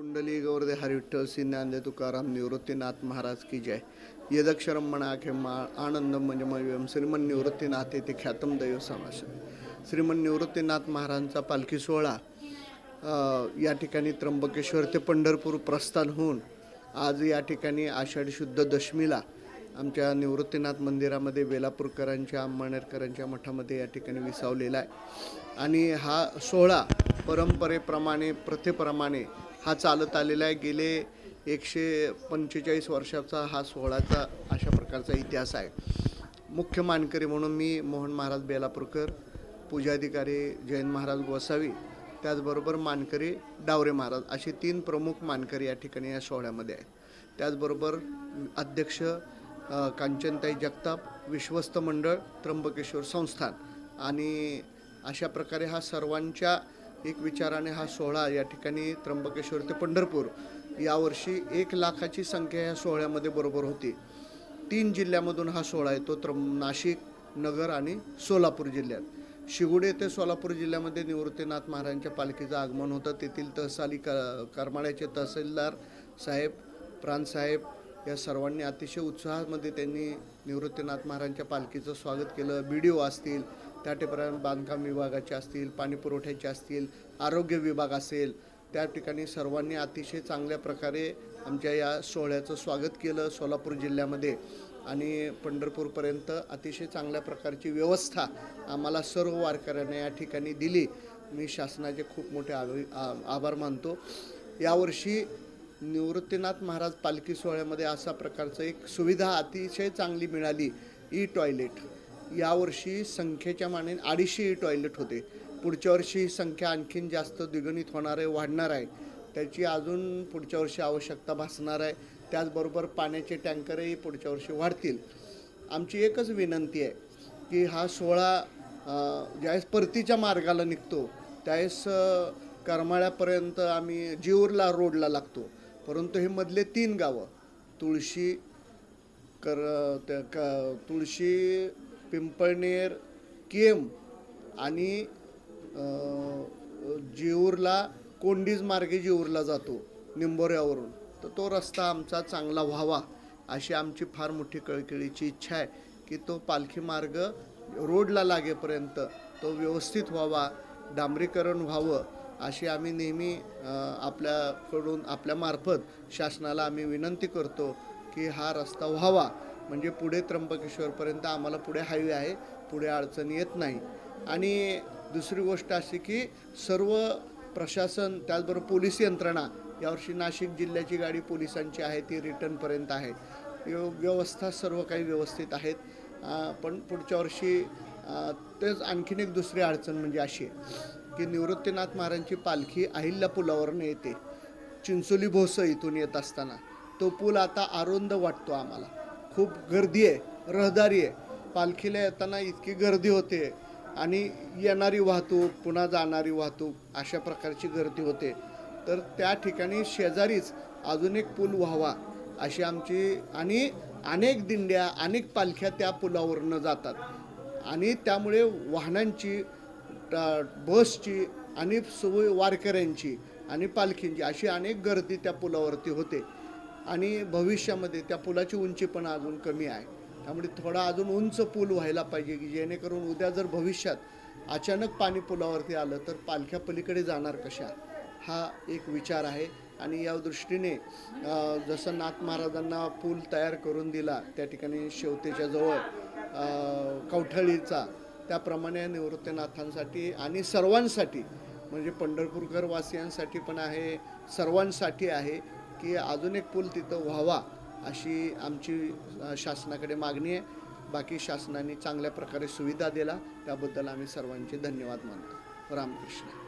कुंडली गौरदे हरिविठ्ठल सिन्नांदे तुकाराम निवृत्तीनाथ महाराज की जय। यदक्षरम मणाखे मा आनंद म्हणजे मयम श्रीमन निवृत्तीनाथ येथे ख्यातम दैव समास श्रीमन निवृत्तीनाथ महाराजांचा पालखी सोहळा या ठिकाणी त्र्यंबकेश्वर ते पंढरपूर प्रस्थान होऊन आज या ठिकाणी आषाढी शुद्ध दशमीला आमच्या निवृत्तीनाथ मंदिरामध्ये वेलापूरकरांच्या आंबाणेरकरांच्या मठामध्ये या ठिकाणी विसावलेला आहे. आणि हा सोहळा परंपरेप्रमाणे प्रथेप्रमाणे हा चालत आलेला आहे. गेले एकशे पंचेचाळीस वर्षाचा हा सोहळाचा अशा प्रकारचा इतिहास आहे. मुख्य मानकरी म्हणून मी मोहन महाराज बेलापूरकर पूजाधिकारी जयंत महाराज गोसावी त्याचबरोबर मानकरी डावरे महाराज असे तीन प्रमुख मानकरी या ठिकाणी या सोहळ्यामध्ये आहेत. त्याचबरोबर अध्यक्ष कांचनताई जगताप विश्वस्त मंडळ त्र्यंबकेश्वर संस्थान आणि अशा प्रकारे हा सर्वांच्या एक विचाराने हा सोहळा या ठिकाणी त्र्यंबकेश्वर ते पंढरपूर यावर्षी एक लाखाची संख्या या सोहळ्यामध्ये बरोबर होती. तीन जिल्ह्यामधून हा सोहळा येतो त्रम नाशिक नगर आणि सोलापूर जिल्ह्यात. शिगुडे ते सोलापूर जिल्ह्यामध्ये निवृत्तीनाथ महाराजांच्या पालखीचं आगमन होतं. तेथील तहसाली क करमाळ्याचे तहसीलदार साहेब प्राणसाहेब या सर्वांनी अतिशय उत्साहामध्ये त्यांनी निवृत्तीनाथ महाराजांच्या पालखीचं स्वागत केलं. बी डी ओ असतील त्या ठिकाणी बांधकाम विभागाचे असतील पाणी पुरवठ्याचे असतील आरोग्य विभाग असेल त्या ठिकाणी सर्वांनी अतिशय चांगल्या प्रकारे आमच्या या सोहळ्याचं स्वागत केलं सोलापूर जिल्ह्यामध्ये. आणि पंढरपूरपर्यंत अतिशय चांगल्या प्रकारची व्यवस्था आम्हाला सर्व वारकऱ्यांना या ठिकाणी दिली. मी शासनाचे खूप मोठे आभारी आ- आभार मानतो. यावर्षी निवृत्तीनाथ महाराज पालखी सोहळ्यामध्ये असा प्रकारचं एक सुविधा अतिशय चांगली मिळाली ई टॉयलेट यावर्षी संख्येच्या माने अडीचशे टॉयलेट होते. पुढच्या वर्षी ही संख्या आणखीन जास्त द्विगुणित होणार आहे वाढणार आहे. त्याची अजून पुढच्या वर्षी आवश्यकता भासणार आहे. त्याचबरोबर पाण्याचे टँकरही पुढच्या वर्षी वाढतील. आमची एकच विनंती आहे की हा सोहळा ज्यावेळेस परतीच्या मार्गाला निघतो त्यावेळेस करमाळ्यापर्यंत आम्ही जीवरला रोडला लागतो. परंतु हे मधले तीन गावं तुळशी कर त्या क तुळशी पिंपळनेर केम आणि जेऊरला कोंडीज मार्गे जेऊरला जातो निंबोऱ्यावरून. तर तो रस्ता आमचा चांगला व्हावा अशी आमची फार मोठी कळकळीची इच्छा आहे की तो पालखी मार्ग रोडला लागेपर्यंत तो व्यवस्थित व्हावा डांबरीकरण व्हावं अशी आम्ही नेहमी आपल्याकडून आपल्यामार्फत शासनाला आम्ही विनंती करतो की हा रस्ता व्हावा. म्हणजे पुढे त्र्यंबकेश्वरपर्यंत आम्हाला पुढे हायवे आहे पुढे अडचण येत नाही. आणि दुसरी गोष्ट अशी की सर्व प्रशासन त्याचबरोबर पोलीस यंत्रणा यावर्षी नाशिक जिल्ह्याची गाडी पोलिसांची आहे ती रिटर्नपर्यंत आहे. व्यवस्था सर्व काही व्यवस्थित आहेत. पण पुढच्या वर्षी तेच आणखीन एक दुसरी अडचण म्हणजे अशी आहे की निवृत्तीनाथ महाराजांची पालखी अहिल्या पुलावरून येते. चिंचोली भोस इथून येत असताना. तो पूल आता आरुंद वाटतो आम्हाला. खूप गर्दी आहे रहदारी आहे. पालखीला येताना इतकी गर्दी होते आणि येणारी वाहतूक पुन्हा जाणारी वाहतूक अशा प्रकारची गर्दी होते. तर त्या ठिकाणी शेजारीच अजून एक पूल व्हावा अशी आमची आणि अनेक दिंड्या अनेक पालख्या त्या पुलावरनं जातात. आणि त्यामुळे वाहनांची बसची आणि सोय वारकऱ्यांची आणि पालखींची अशी अनेक गर्दी त्या पुलावरती होते. आणि भविष्यामध्ये त्या पुलाची उंची पण अजून कमी आहे. त्यामुळे थोडा अजून उंच पूल व्हायला पाहिजे की जेणेकरून उद्या जर भविष्यात अचानक पाणी पुलावरती आलं तर पालख्या पलीकडे जाणार कशा? हा एक विचार आहे. आणि या दृष्टीने जसं नाथ महाराजांना पूल तयार करून दिला त्या ठिकाणी शेवतेच्या जवळ कवठळीचा त्याप्रमाणे निवृत्तीनाथांसाठी आणि सर्वांसाठी म्हणजे पंढरपूरकर वासियांसाठी पण आहे सर्वांसाठी आहे. की अजून एक पूल तिथं व्हावा अशी आमची शासनाकडे मागणी आहे. बाकी शासनाने चांगल्या प्रकारे सुविधा दिला त्याबद्दल आम्ही सर्वांचे धन्यवाद मानतो. रामकृष्ण.